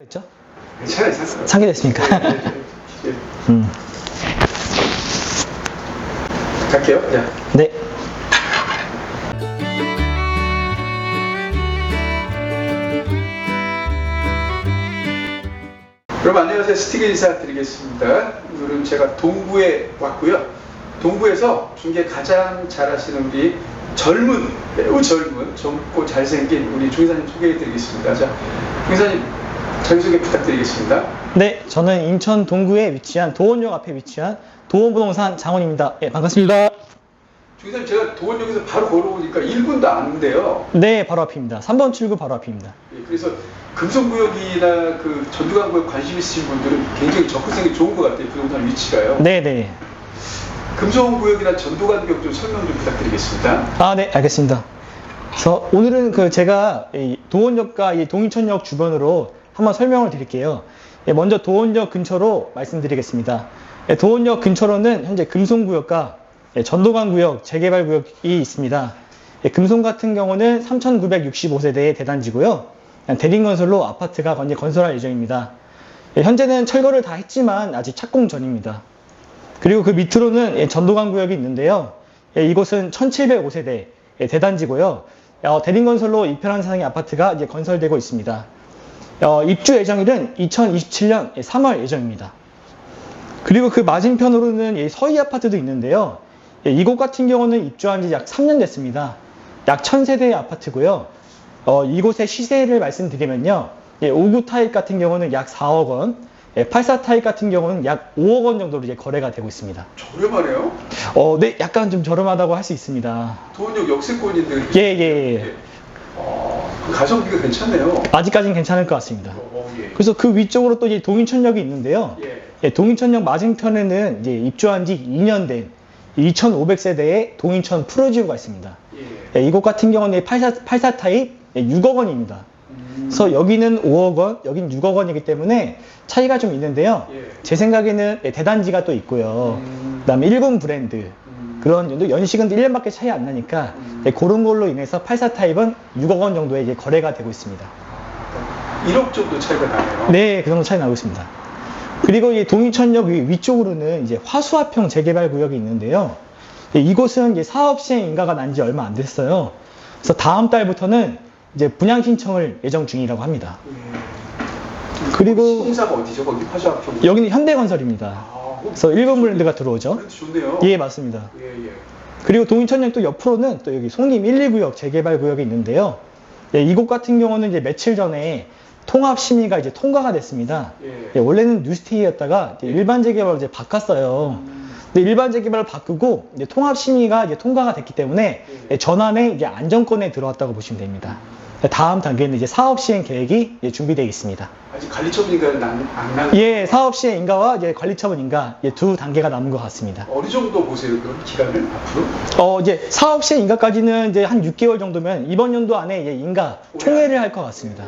괜찮아요. 상기됐습니까? 네, 네, 네. 음. 갈게요. 네. 네. 여러분 안녕하세요. 스티그 인사드리겠습니다. 오늘은 제가 동구에 왔고요. 동구에서 중계 가장 잘하시는 우리 젊은, 매우 젊은, 젊고 잘생긴 우리 중사님 소개해드리겠습니다. 자, 중사님 자기소개 부탁드리겠습니다. 네, 저는 인천 동구에 위치한 도원역 앞에 위치한 도원부동산 장원입니다. 예, 반갑습니다. 중사님 제가 도원역에서 바로 걸어오니까 1분도 안 온대요. 네, 바로 앞입니다. 3번 출구 바로 앞입니다. 예, 그래서 금속구역이나 그 전두광구역 관심 있으신 분들은 굉장히 접근성이 좋은 것 같아요. 부동산 위치가요. 네, 네. 금속구역이나 전두광구역 좀 설명 좀 부탁드리겠습니다. 아, 네, 알겠습니다. 그래서 오늘은 그 제가 이 도원역과 이 동인천역 주변으로 한번 설명을 드릴게요. 예, 먼저 도원역 근처로 말씀드리겠습니다. 예, 도원역 근처로는 현재 금송구역과 예, 전도관구역, 재개발구역이 있습니다. 예, 금송 같은 경우는 3,965세대의 대단지고요. 대림건설로 아파트가 건설할 예정입니다. 예, 현재는 철거를 다 했지만 아직 착공 전입니다. 그리고 그 밑으로는 예, 전도관 구역이 있는데요. 예, 이곳은 1705세대 예, 대단지고요. 어, 대림건설로 이편한 사상의 아파트가 건설되고 있습니다. 어, 입주 예정일은 2027년 3월 예정입니다. 그리고 그 맞은편으로는 이 서희 아파트도 있는데요. 예, 이곳 같은 경우는 입주한 지 약 3년 됐습니다. 약 1000세대의 아파트고요. 어, 이곳의 시세를 말씀드리면요. 예, 5구 타입 같은 경우는 약 4억 원, 예, 84 타입 같은 경우는 약 5억 원 정도로 이제 거래가 되고 있습니다. 저렴하네요. 어, 네, 약간 좀 저렴하다고 할 수 있습니다. 도원역 역세권인데. 예, 예, 예. 어, 그 가성비가 괜찮네요. 아직까지는 괜찮을 것 같습니다. 어, 예. 그래서 그 위쪽으로 또 이제 동인천역이 있는데요. 예. 예, 동인천역 맞은편에는 이제 입주한 지 2년 된 2,500세대의 동인천 프로지오가 있습니다. 예. 예, 이곳 같은 경우는 84, 84 타입 예, 6억 원입니다. 음, 그래서 여기는 5억 원, 여기는 6억 원이기 때문에 차이가 좀 있는데요. 예. 제 생각에는 예, 대단지가 또 있고요. 음. 그다음에 일본 브랜드 음. 그런 정도 연식은 1년밖에 차이 안 나니까 음. 예, 그런 걸로 인해서 84 타입은 6억 원 정도의 이제 거래가 되고 있습니다. 1억 정도 차이가 나네요. 네, 그 정도 차이 나고 있습니다. 그리고 이 동인천역 위- 위쪽으로는 이제 화수화평 재개발 구역이 있는데요. 예, 이곳은 이제 사업 시행 인가가 난 지 얼마 안 됐어요. 그래서 다음 달부터는 이제 분양 신청을 예정 중이라고 합니다. 예. 그리고 신사가 어디죠? 거기 화수학평. 여기는 현대건설입니다. 아, 그래서 일본 브랜드가 들어오죠. 좋네요. 예, 맞습니다. 예, 예. 그리고 동인천역 또 옆으로는 또 여기 송림 1, 2구역 재개발 구역이 있는데요. 예, 이곳 같은 경우는 이제 며칠 전에 통합 심의가 이제 통과가 됐습니다. 예. 예, 원래는 뉴스테이였다가 이제 일반 재개발로 이제 바꿨어요. 음, 근데 일반 재개발을 바꾸고 이제 통합 심의가 이제 통과가 됐기 때문에 예. 예, 전환에 이제 안정권에 들어왔다고 보시면 됩니다. 다음 단계는 이제 사업 시행 계획이 준비되어 있습니다. 아직 관리처분 인가는 안, 안 나. 예, 사업 시행 인가와 이제 관리처분 인가 예, 두 단계가 남은 것 같습니다. 어느 정도 보세요? 그 기간을 앞으로? 어, 이제 사업 시행 인가까지는 이제 한 6개월 정도면 이번 연도 안에 이제 인가 총회를 할 것 같습니다.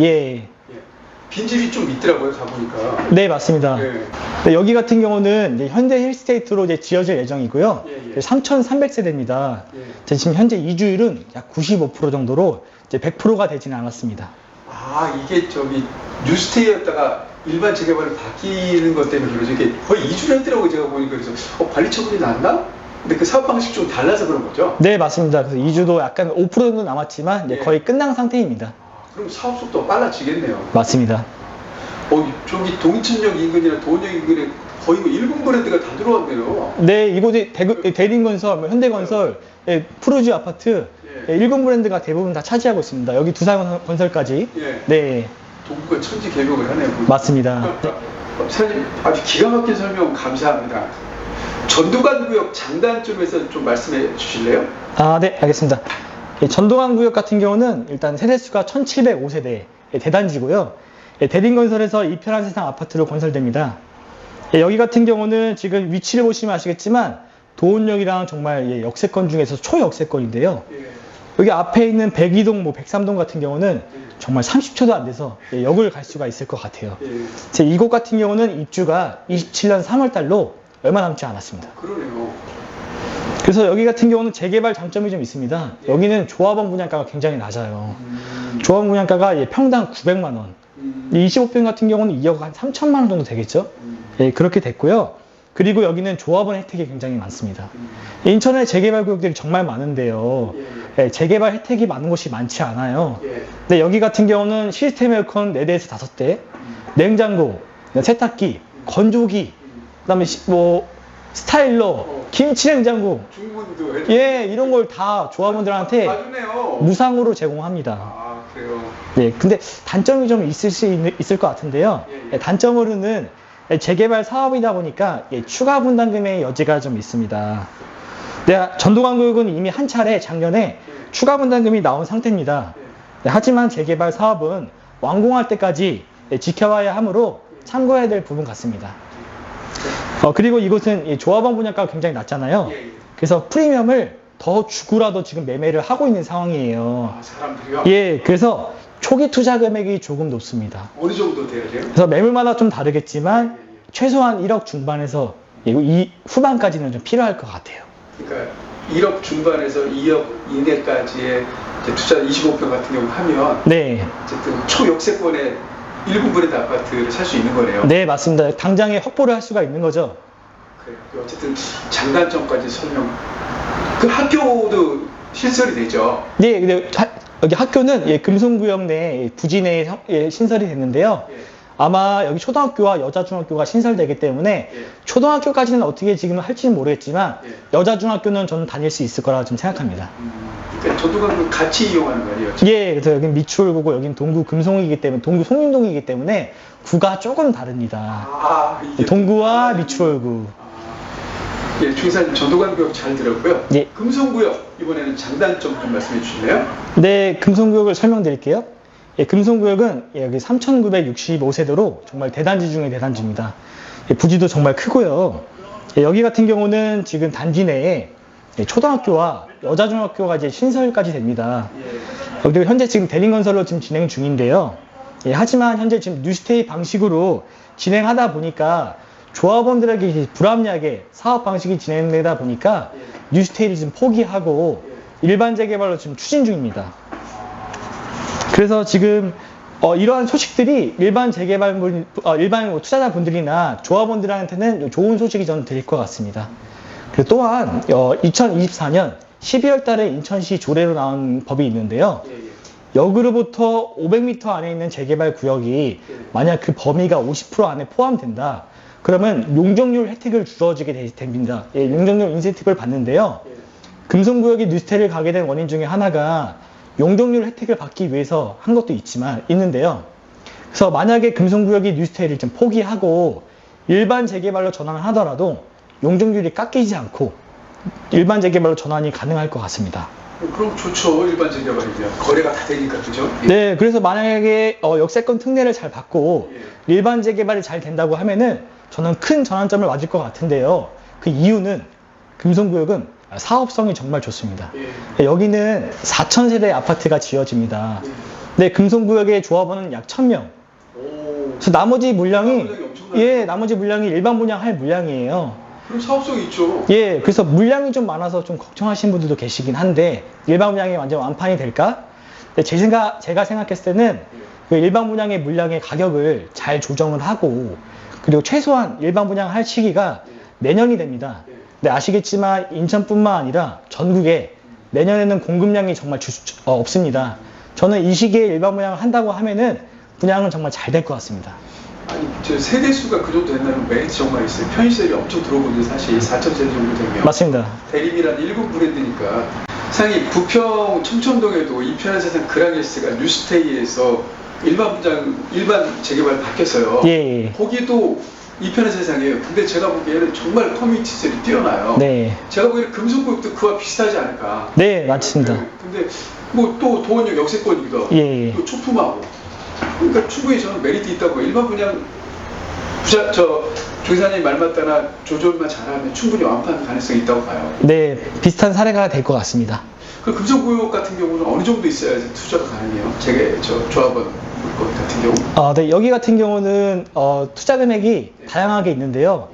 예. 예. 빈집이 좀 있더라고요, 가보니까. 네, 맞습니다. 예. 네, 여기 같은 경우는 현대 힐스테이트로 이제 지어질 예정이고요. 예, 예. 3,300세대입니다. 예. 지금 현재 이주율은 약 95% 정도로 이제 100%가 되지는 않았습니다. 아, 이게 저기 뉴스테이였다가 일반 재개발로 바뀌는 것 때문에 그러죠. 이게 거의 이주를 했더라고요, 제가 보니까. 그래서 어, 관리 처분이 났나? 근데 그 사업 방식 좀 달라서 그런 거죠? 네, 맞습니다. 그래서 이주도 약간 5% 정도 남았지만 이제 예. 거의 끝난 상태입니다. 아, 그럼 사업 속도가 빨라지겠네요. 맞습니다. 어, 저기 동천역 인근이나 도원역 인근에 거의 뭐 일본 브랜드가 다 들어왔네요. 네, 이곳이 대림건설, 뭐 현대건설, 예, 프로지 아파트, 예. 예, 일본 브랜드가 대부분 다 차지하고 있습니다. 여기 두산 건설까지. 예. 네, 동구가 천지 개벽을 하네요. 맞습니다. 사장님 아주 기가 막힌 설명 감사합니다. 전두관 구역 장단점에서 좀 말씀해 주실래요? 아, 네, 알겠습니다. 예, 전동항 구역 같은 경우는 일단 세대수가 1705세대 대단지고요. 예, 대림건설에서 이편한 세상 아파트로 건설됩니다. 예, 여기 같은 경우는 지금 위치를 보시면 아시겠지만 도원역이랑 정말 예, 역세권 중에서 초역세권인데요. 예. 여기 앞에 있는 백이동, 뭐 백삼동 같은 경우는 정말 30초도 안 돼서 예, 역을 갈 수가 있을 것 같아요. 예. 제 이곳 같은 경우는 입주가 27년 3월 달로 얼마 남지 않았습니다. 그러네요. 그래서 여기 같은 경우는 재개발 장점이 좀 있습니다. 여기는 조합원 분양가가 굉장히 낮아요. 음, 조합원 분양가가 예, 평당 900만 원, 음. 이 25평 같은 경우는 2억 한 3천만 원 정도 되겠죠. 음. 예, 그렇게 됐고요. 그리고 여기는 조합원 혜택이 굉장히 많습니다. 음. 인천에 재개발 구역들이 정말 많은데요. 예, 예, 재개발 혜택이 많은 곳이 많지 않아요. 예. 근데 여기 같은 경우는 시스템 에어컨 4대에서 5대, 음. 냉장고, 세탁기, 건조기, 음. 그다음에 시- 뭐 스타일러, 어. 김치 냉장고, 주문도 해줘. 예, 이런 걸 다 조합원들한테 봐주네요. 무상으로 제공합니다. 아 그래요. 예, 근데 단점이 좀 있을 수 있, 을것 같은데요. 예, 예. 예, 단점으로는 예, 재개발 사업이다 보니까 예, 추가 분담금의 여지가 좀 있습니다. 내가 전도광구역은 이미 한 차례 작년에 예. 추가 분담금이 나온 상태입니다. 예. 네, 하지만 재개발 사업은 완공할 때까지 예, 지켜봐야 하므로 참고해야 될 부분 같습니다. 어, 그리고 이곳은 이 조합원 분양가가 굉장히 낮잖아요. 예, 예. 그래서 프리미엄을 더 주고라도 지금 매매를 하고 있는 상황이에요. 아. 예, 그래서 초기 투자 금액이 조금 높습니다. 어느 정도 돼야 돼요? 그래서 매물마다 좀 다르겠지만 예, 예. 최소한 1억 중반에서 이- 이 후반까지는 좀 필요할 것 같아요. 그러니까 1억 중반에서 2억 이내까지의 투자 25평 같은 경우 하면 네, 어쨌든 초역세권의 1분분의 아파트를 살 수 있는 거네요. 네 맞습니다. 당장에 확보를 할 수가 있는 거죠. 그래요. 어쨌든 장단점까지 설명. 그 학교도 실설이 되죠. 네, 근데 하- 여기 학교는 예, 금송구역 내 부지 내에 성- 예, 신설이 됐는데요. 예. 아마 여기 초등학교와 여자 중학교가 신설되기 때문에 예. 초등학교까지는 어떻게 지금 할지는 모르겠지만 예. 여자 중학교는 저는 다닐 수 있을 거라 좀 생각합니다. 음, 그러니까 전도관을 같이 이용하는 거 아니에요? 지금? 예, 그래서 여긴 미추홀구고 여긴 동구 금송이기 때문에 동구 송림동이기 때문에 구가 조금 다릅니다. 아, 이게 동구와 미추홀구. 아, 예, 중산 전도관 구역 잘 들었고요. 예. 금성구역 이번에는 장단점 좀 말씀해 주실래요? 네, 금송구역을 설명드릴게요. 예, 금송구역은 예, 여기 3,965세대로 정말 대단지 중에 대단지입니다. 예, 부지도 정말 크고요. 예, 여기 같은 경우는 지금 단지 내에 예, 초등학교와 여자중학교가 이제 신설까지 됩니다. 예. 그리고 현재 지금 대림건설로 지금 진행 중인데요. 예, 하지만 현재 지금 뉴스테이 방식으로 진행하다 보니까 조합원들에게 불합리하게 사업 방식이 진행되다 보니까 뉴스테이를 지금 포기하고 일반 재개발로 지금 추진 중입니다. 그래서 지금 어, 이러한 소식들이 일반 재개발물, 어, 일반 뭐 투자자분들이나 조합원들한테는 좋은 소식이 저는 드릴 것 같습니다. 그리고 또한 어, 2024년 12월 달에 인천시 조례로 나온 법이 있는데요. 예, 예. 역으로부터 500m 안에 있는 재개발 구역이 만약 그 범위가 50% 안에 포함된다. 그러면 용적률 혜택을 주어지게 되- 됩니다. 예, 용적률 인센티브를 받는데요. 예. 금성구역이 뉴스테를 가게 된 원인 중에 하나가 용적률 혜택을 받기 위해서 한 것도 있지만 있는데요. 그래서 만약에 금성구역이 뉴스테를 좀 포기하고 일반 재개발로 전환을 하더라도 용적률이 깎이지 않고 일반 재개발로 전환이 가능할 것 같습니다. 그럼 좋죠. 일반 재개발이면 거래가 다 되니까 그죠? 예. 네, 그래서 만약에 어, 역세권 특례를 잘 받고 예. 일반 재개발이 잘 된다고 하면은 저는 큰 전환점을 맞을 것 같은데요. 그 이유는 금성구역은 사업성이 정말 좋습니다. 예. 여기는 4,000세대 아파트가 지어집니다. 예. 근데 금성구역의 조합원은 약 1,000명. 오. 그래서 나머지 물량이. 예, 나머지 물량이 일반 분양할 물량이에요. 그럼 사업성 있죠. 예, 그래서 물량이 좀 많아서 좀 걱정하시는 분들도 계시긴 한데 일반 분양이 완전 완판이 될까? 근데 제 생각, 제가 생각했을 때는 그 일반 분양의 물량의 가격을 잘 조정을 하고 그리고 최소한 일반 분양할 시기가 내년이 됩니다. 근데 아시겠지만 인천뿐만 아니라 전국에 내년에는 공급량이 정말 주- 어, 없습니다. 저는 이 시기에 일반 분양을 한다고 하면은 분양은 정말 잘 될 것 같습니다. 아니, 저 세대 수가 그 정도 된다면 메리트 정말 있어요. 편의세율이 엄청 들어오거든요. 사실 4,000세대 정도 되면. 맞습니다. 대림이란 일곱 브랜드니까 상이 부평 첨천동에도 이편한 세상 그랑일스가 뉴스테이에서 일반 분양 일반 재개발 바뀌었어요. 예, 예. 거기도 이편한 세상이에요. 근데 제가 보기에는 정말 커뮤니티들이 뛰어나요. 네. 제가 보기에는 금속구역도 그와 비슷하지 않을까. 네, 맞습니다. 그- 근데 뭐 또 도원역 역세권이기도 하고 예, 예. 또 초품하고 그러니까 충분히 저는 메리트 있다고 일반 그냥 부자 저 조기사님 말 맞다나 조절만 잘하면 충분히 완판 가능성이 있다고 봐요. 네, 비슷한 사례가 될 것 같습니다. 그 금속구역 같은 경우는 어느 정도 있어야지 투자가 가능해요. 제게 저 조합원 같은 경우. 어, 네, 여기 같은 경우는 어, 투자 금액이 다양하게 있는데요.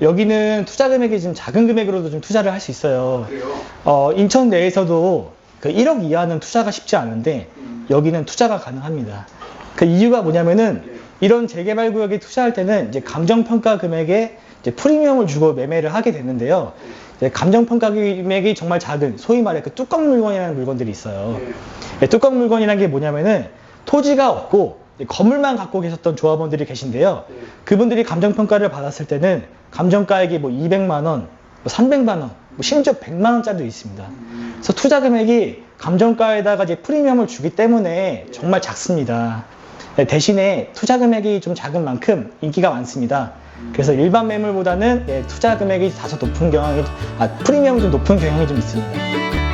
여기는 투자 금액이 좀 작은 금액으로도 좀 투자를 할 수 있어요. 그래요. 어, 인천 내에서도 그 1억 이하는 투자가 쉽지 않은데 음. 여기는 투자가 가능합니다. 그 이유가 뭐냐면은 예. 이런 재개발 구역에 투자할 때는 이제 감정평가 금액에 이제 프리미엄을 주고 매매를 하게 되는데요. 이제 감정평가 금액이 정말 작은 소위 말해 그 뚜껑 물건이라는 물건들이 있어요. 예. 예, 뚜껑 물건이라는 게 뭐냐면은 토지가 없고 건물만 갖고 계셨던 조합원들이 계신데요. 예. 그분들이 감정평가를 받았을 때는 감정가액이 뭐 200만 원, 뭐 300만 원, 뭐 심지어 100만 원짜리도 있습니다. 음. 그래서 투자 금액이 감정가에다가 이제 프리미엄을 주기 때문에 정말 작습니다. 네, 대신에 투자 금액이 좀 작은 만큼 인기가 많습니다. 그래서 일반 매물보다는 예, 투자 금액이 다소 높은 경향이, 아, 프리미엄이 좀 높은 경향이 좀 있습니다.